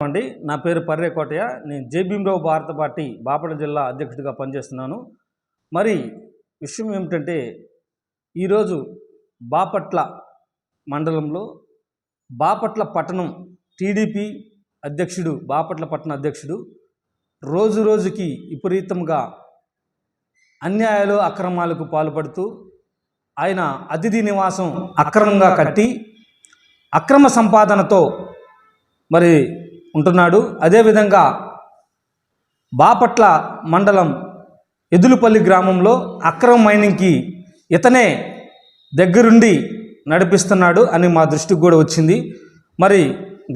అండి నా పేరు పర్రే కోటయ్య. నేను జేబీంరావు భారత పార్టీ బాపట జిల్లా అధ్యక్షుడిగా పనిచేస్తున్నాను. మరి విషయం ఏమిటంటే ఈరోజు బాపట్ల మండలంలో బాపట్ల పట్టణం టీడీపీ అధ్యక్షుడు బాపట్ల పట్టణ అధ్యక్షుడు రోజు రోజుకి విపరీతంగా అన్యాయాలు అక్రమాలకు పాల్పడుతూ ఆయన అతిథి నివాసం అక్రమంగా కట్టి అక్రమ సంపాదనతో మరి ఉంటున్నాడు. అదేవిధంగా బాపట్ల మండలం ఎదులుపల్లి గ్రామంలో అక్రమ మైనింగ్కి ఇతనే దగ్గరుండి నడిపిస్తున్నాడు అని మా దృష్టికి కూడా వచ్చింది. మరి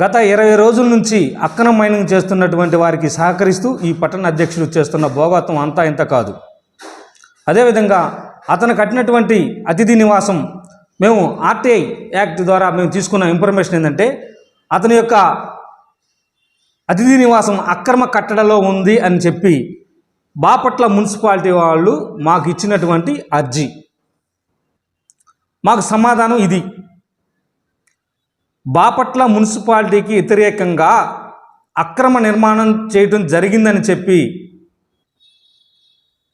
గత ఇరవై రోజుల నుంచి అక్రమ మైనింగ్ చేస్తున్నటువంటి వారికి సహకరిస్తూ ఈ పట్టణ అధ్యక్షుడు చేస్తున్న భోగత్వం అంతా ఇంత కాదు. అదేవిధంగా అతను కట్టినటువంటి అతిథి నివాసం మేము ఆర్టీఐ యాక్ట్ ద్వారా మేము తీసుకున్న ఇన్ఫర్మేషన్ ఏంటంటే అతని యొక్క అతిథి నివాసం అక్రమ కట్టడలో ఉంది అని చెప్పి బాపట్ల మున్సిపాలిటీ వాళ్ళు మాకు ఇచ్చినటువంటి అర్జీ. మాకు సమాధానం ఇది. బాపట్ల మున్సిపాలిటీకి వ్యతిరేకంగా అక్రమ నిర్మాణం చేయడం జరిగిందని చెప్పి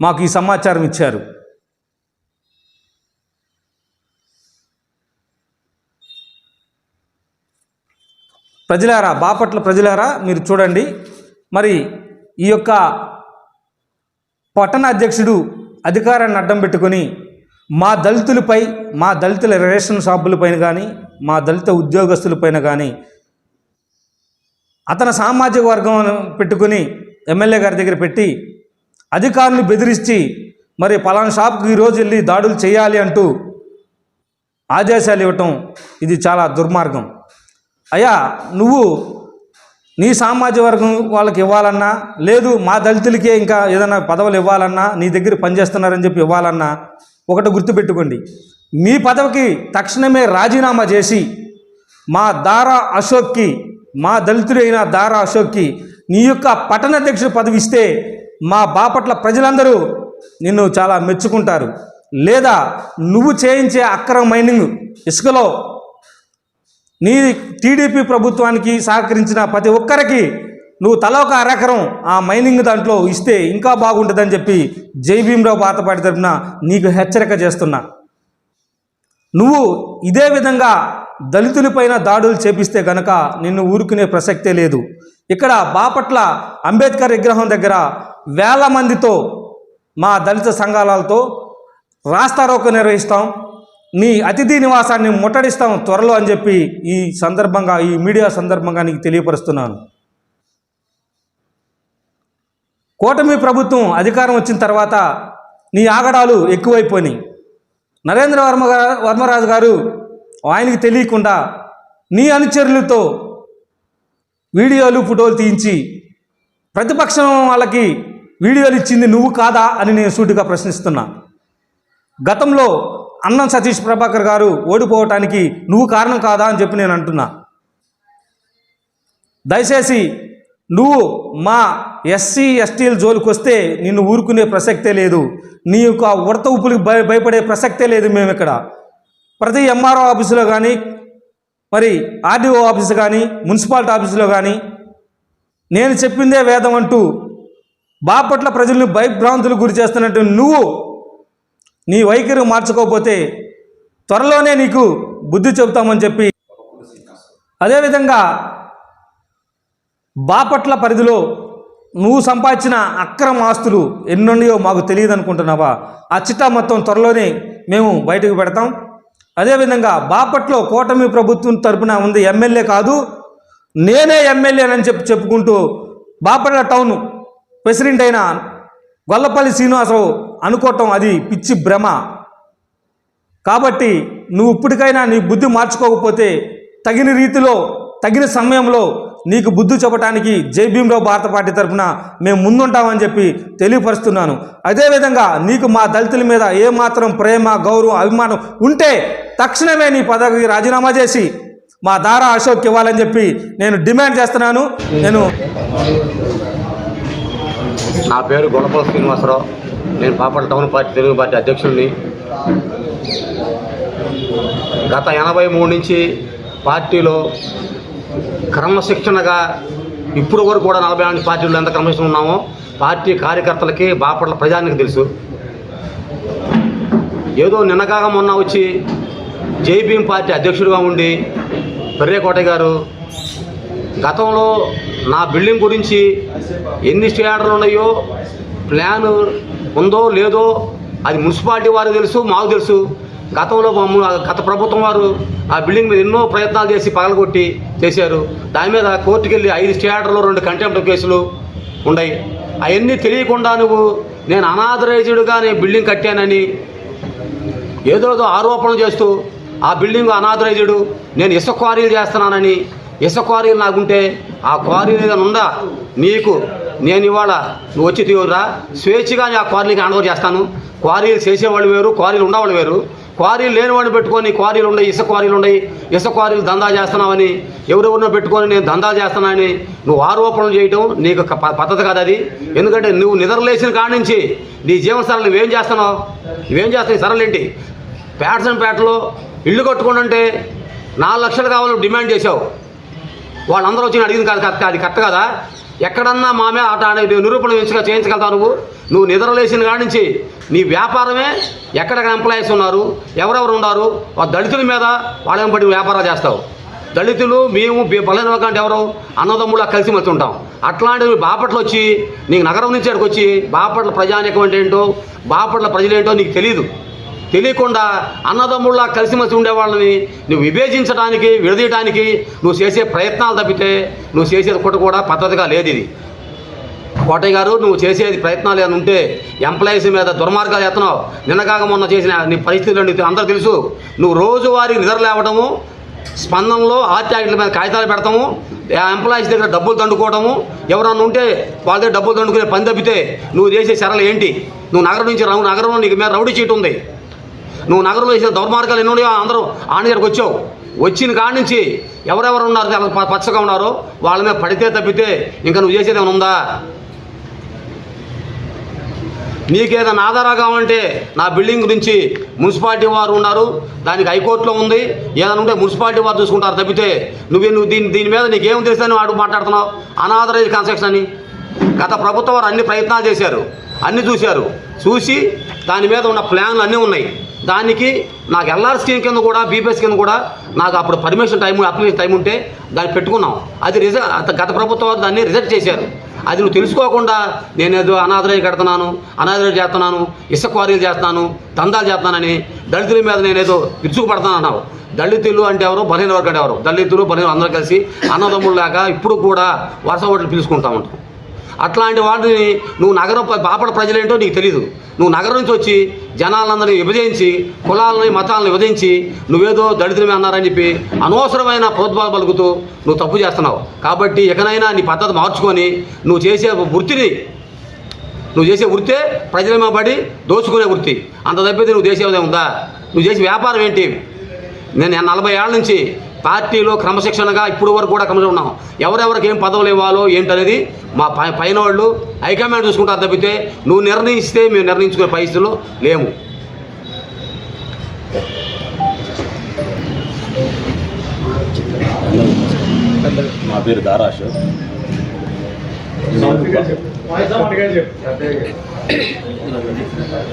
మాకు ఈ సమాచారం ఇచ్చారు. ప్రజలారా బాపట్ల ప్రజలారా మీరు చూడండి. మరి ఈ యొక్క పట్టణ అధ్యక్షుడు అధికారాన్ని అడ్డం పెట్టుకొని మా దళితులపై మా దళితుల రేషన్ షాపులపైన కానీ మా దళిత ఉద్యోగస్తులపైన కానీ అతని సామాజిక వర్గం పెట్టుకుని ఎమ్మెల్యే గారి దగ్గర పెట్టి అధికారులు బెదిరించి మరి పలానా షాప్కి ఈరోజు వెళ్ళి దాడులు చేయాలి అంటూ ఆదేశాలు ఇవ్వటం ఇది చాలా దుర్మార్గం. అయ్యా నువ్వు నీ సామాజిక వర్గం వాళ్ళకి ఇవ్వాలన్నా లేదు మా దళితులకే ఇంకా ఏదైనా పదవులు ఇవ్వాలన్నా నీ దగ్గర పనిచేస్తున్నారని చెప్పి ఇవ్వాలన్నా ఒకటి గుర్తుపెట్టుకోండి. మీ పదవికి తక్షణమే రాజీనామా చేసి మా దారా అశోక్కి మా దళితుడైన దారా అశోక్కి నీ యొక్క పట్టణాధ్యక్షుడు పదవి ఇస్తే మా బాపట్ల ప్రజలందరూ నిన్ను చాలా మెచ్చుకుంటారు. లేదా నువ్వు చేయించే అక్రమ మైనింగ్ ఇసుకలో నీ టీడీపీ ప్రభుత్వానికి సహకరించిన ప్రతి ఒక్కరికి నువ్వు తల ఒక అరెకరం ఆ మైనింగ్ దాంట్లో ఇస్తే ఇంకా బాగుంటుందని చెప్పి జైభీమరావు పాతపాటి తరపున నీకు హెచ్చరిక చేస్తున్నా. నువ్వు ఇదే విధంగా దళితులపైన దాడులు చేపిస్తే గనక నిన్ను ఊరుకునే ప్రసక్తే లేదు. ఇక్కడ బాపట్ల అంబేద్కర్ విగ్రహం దగ్గర వేల మందితో మా దళిత సంఘాలతో రాస్తారోకో నిర్వహిస్తాం. నీ అతిథి నివాసాన్ని ముట్టడిస్తాం త్వరలో అని చెప్పి ఈ సందర్భంగా ఈ మీడియా సందర్భంగా నీకు తెలియపరుస్తున్నాను. కూటమి ప్రభుత్వం అధికారం వచ్చిన తర్వాత నీ ఆగడాలు ఎక్కువైపోయినాయి. నరేంద్ర వర్మ వర్మరాజు గారు ఆయనకి తెలియకుండా నీ అనుచరులతో వీడియోలు ఫోటోలు తీయించి ప్రతిపక్షం వాళ్ళకి వీడియోలు ఇచ్చింది నువ్వు కాదా అని నేను సూటిగా ప్రశ్నిస్తున్నా. గతంలో అన్నం సతీష్ ప్రభాకర్ గారు ఓడిపోవటానికి నువ్వు కారణం కాదా అని చెప్పి నేను అంటున్నా. దయచేసి నువ్వు మా ఎస్సీ ఎస్టీల జోలికి వస్తే నిన్ను ఊరుకునే ప్రసక్తే లేదు. నీ యొక్క ఉడత ఉప్పులకు భయ భయపడే ప్రసక్తే లేదు మేము ఇక్కడ ప్రతి ఎంఆర్ఓ ఆఫీసులో కానీ మరి ఆర్డీఓ ఆఫీసు కానీ మున్సిపాలిటీ ఆఫీసులో కానీ నేను చెప్పిందే వేదం అంటూ బాపట్ల ప్రజల్ని భయభ్రాంతులకు గురి చేస్తున్నట్టు నువ్వు నీ వైఖరి మార్చుకోకపోతే త్వరలోనే నీకు బుద్ధి చెబుతామని చెప్పి అదేవిధంగా బాపట్ల పరిధిలో నువ్వు సంపాదించిన అక్రమ ఆస్తులు ఎన్నున్నాయో మాకు తెలియదు అనుకుంటున్నావా? ఆ చిట్టా మొత్తం త్వరలోనే మేము బయటకు పెడతాం. అదేవిధంగా బాపట్లో కూటమి ప్రభుత్వం తరపున ఉంది ఎమ్మెల్యే కాదు నేనే ఎమ్మెల్యేనని చెప్పి చెప్పుకుంటూ బాపట్ల టౌన్ ప్రెసిడెంట్ అయిన గొల్లపల్లి శ్రీనివాసరావు అనుకోవటం అది పిచ్చి భ్రమ. కాబట్టి నువ్వు ఇప్పటికైనా నీ బుద్ధి మార్చుకోకపోతే తగిన రీతిలో తగిన సమయంలో నీకు బుద్ధి చెప్పడానికి జై భీమరావు భారత పార్టీ తరఫున మేము ముందుంటామని చెప్పి తెలియపరుస్తున్నాను. అదేవిధంగా నీకు మా దళితుల మీద ఏమాత్రం ప్రేమ గౌరవం అభిమానం ఉంటే తక్షణమే నీ పదవికి రాజీనామా చేసి మా దారా అశోక్ ఇవ్వాలని చెప్పి నేను డిమాండ్ చేస్తున్నాను. నేను నా పేరు గొడపల శ్రీనివాసరావు. నేను Bapatla town party Telugu party అధ్యక్షుడిని. గత ఎనభై మూడు నుంచి పార్టీలో క్రమశిక్షణగా ఇప్పుడు వరకు కూడా నలభై నాలుగు పార్టీలు ఎంత క్రమశిక్షణ ఉన్నామో పార్టీ కార్యకర్తలకి బాపట్ల ప్రజానికి తెలుసు. ఏదో నిన్నగాక మొన్న వచ్చి జేపీఎం పార్టీ అధ్యక్షుడిగా ఉండి పెర్రే గారు గతంలో నా బిల్డింగ్ గురించి ఎన్ని స్టేటర్లు ఉన్నాయో ప్లాన్ ఉందో లేదో అది మున్సిపాలిటీ వారు తెలుసు మాకు తెలుసు. గతంలో గత ప్రభుత్వం వారు ఆ బిల్డింగ్ మీద ఎన్నో ప్రయత్నాలు చేసి పగలగొట్టి చేశారు. దాని మీద కోర్టుకు వెళ్ళి ఐదు స్టేటర్లు రెండు కంటెంప్ట్ కేసులు ఉన్నాయి అవన్నీ తెలియకుండా నువ్వు నేను అనాథరైజ్డ్గా నేను బిల్డింగ్ కట్టానని ఏదోదో ఏదో ఆరోపణలు చేస్తూ ఆ బిల్డింగ్ అనాథరైజ్డ్ నేను ఇసుక క్వారీలు చేస్తున్నానని ఇసుక క్వారీలు నాకుంటే ఆ క్వారీలు ఏదైనా ఉందా నీకు నేను ఇవాళ నువ్వు వచ్చి తీవురా స్వేచ్ఛగా నేను ఆ క్వారీలకి హ్యాండ్ ఓవర్ చేస్తాను. క్వారీలు చేసేవాళ్ళు వేరు క్వారీలు ఉండేవాళ్ళు వేరు. క్వారీలు లేని వాడిని పెట్టుకొని క్వారీలు ఉన్నాయి ఇసుక క్వారీలు ఉన్నాయి ఇసుక క్వారీలు దందా చేస్తున్నావని ఎవరెవరినో పెట్టుకొని నేను దందా చేస్తున్నానని నువ్వు ఆరోపణలు చేయటం నీకు ప- పద్ధతి కాదు అది. ఎందుకంటే నువ్వు నిద్రలేసిన కాడి నుంచి నీ జీవన నువ్వేం చేస్తున్నావు? నువ్వేం చేస్తావు సరళేంటి సరళేంటి పేటలో ఇల్లు కట్టుకోనంటే నాలుగు లక్షలు కావాలని డిమాండ్ చేశావు. వాళ్ళందరూ వచ్చి అడిగింది కాదు కరెక్ట్ అది కరెక్ట్ కదా? ఎక్కడన్నా మా మీద అట అనే నిరూపణ చేయించగా చేయించగలుగుతావు నువ్వు? నువ్వు నిద్రలేసిన కాడి నుంచి నీ వ్యాపారమే ఎక్కడెక్కడ ఎంప్లాయీస్ ఉన్నారు ఎవరెవరు ఉన్నారు దళితుల మీద వాళ్ళని బట్టి వ్యాపారాలు చేస్తావు. దళితులు మేము బలైన అంటే ఎవరు? అన్నదమ్ములా కలిసి మెలిసి ఉంటాం. అట్లాంటివి బాపట్ల వచ్చి నీకు నగరం నుంచి అక్కడికి వచ్చి బాపట్ల ప్రజానికం అంటే ఏంటో బాపట్ల ప్రజలేంటో నీకు తెలియదు తెలియకుండా అన్నదమ్ముళ్ళ కలిసిమెలిసి ఉండేవాళ్ళని నువ్వు విభేజించడానికి విడదీయడానికి నువ్వు చేసే ప్రయత్నాలు తప్పితే నువ్వు చేసేది కూడా కూడా పద్ధతిగా లేదు ఇది. కోటయ్య గారు నువ్వు చేసేది ప్రయత్నాలు ఏమైనా ఉంటే ఎంప్లాయీస్ మీద దుర్మార్గాలు ఎత్తనావు నిన్నగాక మొన్న చేసిన నీ పరిస్థితులు నీకు అందరూ తెలుసు. నువ్వు రోజువారీ నిద్ర లేవడము స్పందనలో ఆత్యాగిట్ల మీద కాగితాలు పెడతాము ఆ ఎంప్లాయీస్ దగ్గర డబ్బులు దండుకోవడము ఎవరన్నా ఉంటే వాళ్ళ దగ్గర డబ్బులు దండుకునే పని తప్పితే నువ్వు చేసే చర్యలు ఏంటి? నువ్వు నగరం నుంచి రౌ- నగరంలో నీకు మీద రౌడీ చీట్ ఉంది. నువ్వు నగరంలో వేసిన దౌర్మార్గాలు ఎన్నో ఉన్నాయో అందరూ ఆనగారికి వచ్చావు. వచ్చిన కాడి నుంచి ఎవరెవరు ఉన్నారు? పచ్చగా ఉన్నారో వాళ్ళ మీద పడితే తప్పితే ఇంకా నువ్వు చేసేది ఏమైనా ఉందా? నీకేదైనా ఆధారా కావాలంటే నా బిల్డింగ్ గురించి మున్సిపాలిటీ వారు ఉన్నారు. దానికి హైకోర్టులో ఉంది. ఏదైనా ఉంటే మున్సిపాలిటీ వారు చూసుకుంటారు. తప్పితే నువ్వు నువ్వు దీని దీని మీద నీకేం తెలుసని వాడు మాట్లాడుతున్నావు? అనాథరైజ్ కన్స్ట్రక్షన్ అని. గత ప్రభుత్వం వారు అన్ని ప్రయత్నాలు చేశారు. అన్నీ చూశారు. చూసి దాని మీద ఉన్న ప్లాన్లు అన్నీ ఉన్నాయి. దానికి నాకు ఎల్ఆర్ స్కీమ్ కింద కూడా బీపీఎస్ కింద కూడా నాకు అప్పుడు పర్మిషన్ టైం అప్లికేషన్ టైం ఉంటే దాన్ని పెట్టుకున్నాం. అది రిజ గత ప్రభుత్వం దాన్ని రిజెక్ట్ చేశారు. అది నువ్వు తెలుసుకోకుండా నేను ఏదో అనాథరైజ్ కడుతున్నాను అనాథరైజ్ చేస్తున్నాను ఇసుక క్వారీలు చేస్తున్నాను దందాలు చేస్తున్నానని దళితుల మీద నేనేదో విరుచుకుపడతాను అన్నావు. దళితులు అంటే ఎవరు? బలహీన వర్గం అంటే ఎవరు? దళితులు బలహీన అందరూ కలిసి అన్నదమ్ములు లేక ఇప్పుడు కూడా వరుస ఓట్లు పిలుచుకుంటా ఉంటాం. అట్లాంటి వాటిని నువ్వు నగరం బాపడ ప్రజలేంటో నీకు తెలియదు నువ్వు నగరం నుంచి వచ్చి జనాలందరినీ విభజించి కులాలని మతాలను విభజించి నువ్వేదో దళితులమే అన్నారని చెప్పి అనవసరమైన ప్రోద్బలం పలుకుతూ నువ్వు తప్పు చేస్తున్నావు. కాబట్టి ఎకనైనా నీ పద్ధతి మార్చుకొని నువ్వు చేసే వృత్తిని నువ్వు చేసే వృత్తే ప్రజల పడి దోచుకునే వృత్తి. అంత తప్పితే నువ్వు చేసేదే ఉందా? నువ్వు చేసే వ్యాపారం ఏంటి? నేను నలభై ఏళ్ళ నుంచి పార్టీలో క్రమశిక్షణగా ఇప్పుడు వరకు కూడా క్రమశిక్షణ ఉన్నాం. ఎవరెవరికి ఏం పదవులు ఇవ్వాలో ఏంటనేది మా పై పైన వాళ్ళు హైకమాండ్ చూసుకుంటారు తప్పితే నువ్వు నిర్ణయిస్తే మేము నిర్ణయించుకునే పరిస్థితుల్లో లేము. నా పేరు దారాష్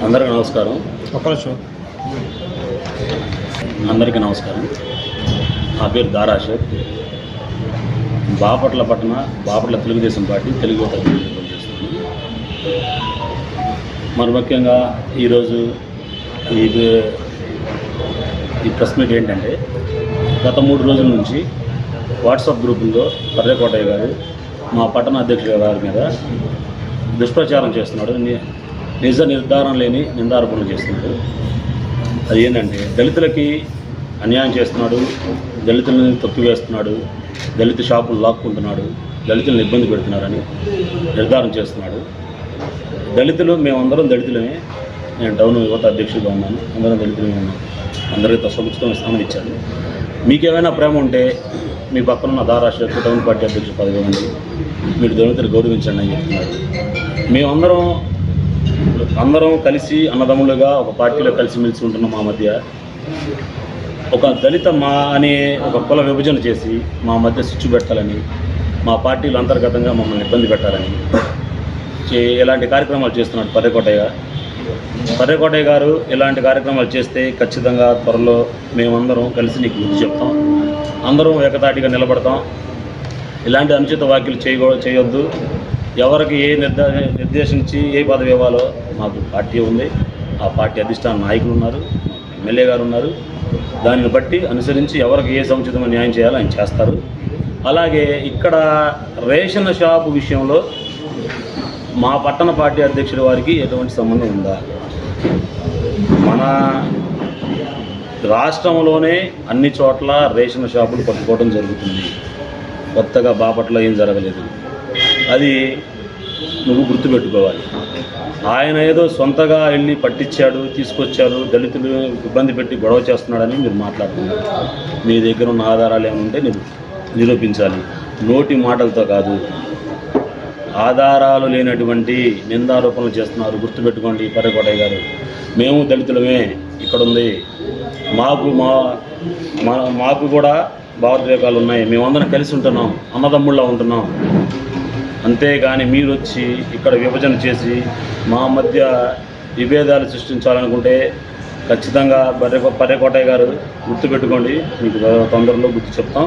అందరికీ నమస్కారం. అందరికీ నమస్కారం. నా పేరు దారాష్ బాపట్ల పట్టణ బాపట్ల తెలుగుదేశం పార్టీ తెలుగు పనిచేస్తుంది మరి ముఖ్యంగా ఈరోజు ఇది ఈ ప్రెస్ మీట్ ఏంటంటే గత మూడు రోజుల నుంచి వాట్సాప్ గ్రూపుల్లో పర్రేకోటయ్య గారు మా పట్టణ అధ్యక్షుల గారి మీద దుష్ప్రచారం చేస్తున్నాడు. ని- నిజ నిర్ధారణ లేని నిందారోపణలు చేస్తున్నాడు. అది ఏంటంటే దళితులకి అన్యాయం చేస్తున్నాడు దళితులను తొక్కివేస్తున్నాడు దళిత షాపులు లాక్కుంటున్నాడు దళితులను ఇబ్బంది పెడుతున్నారని నిర్ధారణ చేస్తున్నాడు. దళితులు మేమందరం దళితులమే. నేను టౌన్ యువత అధ్యక్షుడిగా ఉన్నాను. అందరం దళితులమే ఉన్నాం. అందరికీ సముచితమైన స్థానం ఇచ్చారు. మీకేమైనా ప్రేమ ఉంటే మీ పక్కన ఉన్న దారాష్ట్ర టౌన్ పార్టీ అధ్యక్షుడు పదవి ఇవ్వండి. మీరు దళితులు గౌరవించండి అని చెప్తున్నారు. మేమందరం అందరం కలిసి అన్నదమ్ములుగా ఒక పార్టీలో కలిసిమెలిసి ఉంటున్నాం మా మధ్య. ఒక దళిత మా అనే ఒక కుల విభజన చేసి మా మధ్య స్విచ్ పెట్టాలని మా పార్టీలు అంతర్గతంగా మమ్మల్ని ఇబ్బంది పెట్టాలని చే- ఇలాంటి కార్యక్రమాలు చేస్తున్నాడు పర్రెకోటయ్య పర్రెకోటయ్య గారు ఇలాంటి కార్యక్రమాలు చేస్తే ఖచ్చితంగా త్వరలో మేమందరం కలిసి నీకు గుర్తు చెప్తాం. అందరం ఏకతాటిగా నిలబడతాం. ఇలాంటి అనుచిత వ్యాఖ్యలు చేయకూ చేయొద్దు. ఎవరికి ఏ నిర్దా నిర్దేశించి ఏ పదవి ఇవ్వాలో మాకు పార్టీ ఉంది. ఆ పార్టీ అధిష్టాన నాయకులు ఉన్నారు. ఎమ్మెల్యే గారు ఉన్నారు. దానిని బట్టి అనుసరించి ఎవరికి ఏ సముచితమైన న్యాయం చేయాలో ఆయన చేస్తారు. అలాగే ఇక్కడ రేషన్ షాపు విషయంలో మా పట్టణ పార్టీ అధ్యక్షుడి వారికి ఎటువంటి సంబంధం ఉందా? మన రాష్ట్రంలోనే అన్ని చోట్ల రేషన్ షాపులు పట్టుకోవడం జరుగుతుంది. కొత్తగా బాపట్ల ఏం జరగలేదు. అది నువ్వు గుర్తుపెట్టుకోవాలి. ఆయన ఏదో సొంతగా వెళ్ళి పట్టించాడు తీసుకొచ్చారు దళితులు ఇబ్బంది పెట్టి గొడవ చేస్తున్నాడని మీరు మాట్లాడుతున్నారు మీ దగ్గర ఉన్న ఆధారాలు ఏముంటే నేను నిరూపించాలి. నోటి మాటలతో కాదు. ఆధారాలు లేనటువంటి నిందారోపణలు చేస్తున్నారు. గుర్తుపెట్టుకోండి పర్రకోటయ్య గారు. మేము దళితులమే. ఇక్కడ ఉంది. మాకు మా మా- మాకు కూడా భావోద్వేగాలు ఉన్నాయి. మేమందరం కలిసి ఉంటున్నాం. అన్నదమ్ముళ్ళ ఉంటున్నాం. అంతేగాని మీరు వచ్చి ఇక్కడ విభజన చేసి మా మధ్య విభేదాలు సృష్టించాలనుకుంటే ఖచ్చితంగా బర్రె పర్రెకోటయ్య గారు గుర్తుపెట్టుకోండి. మీకు తొందరలో గుర్తు చెప్తాం.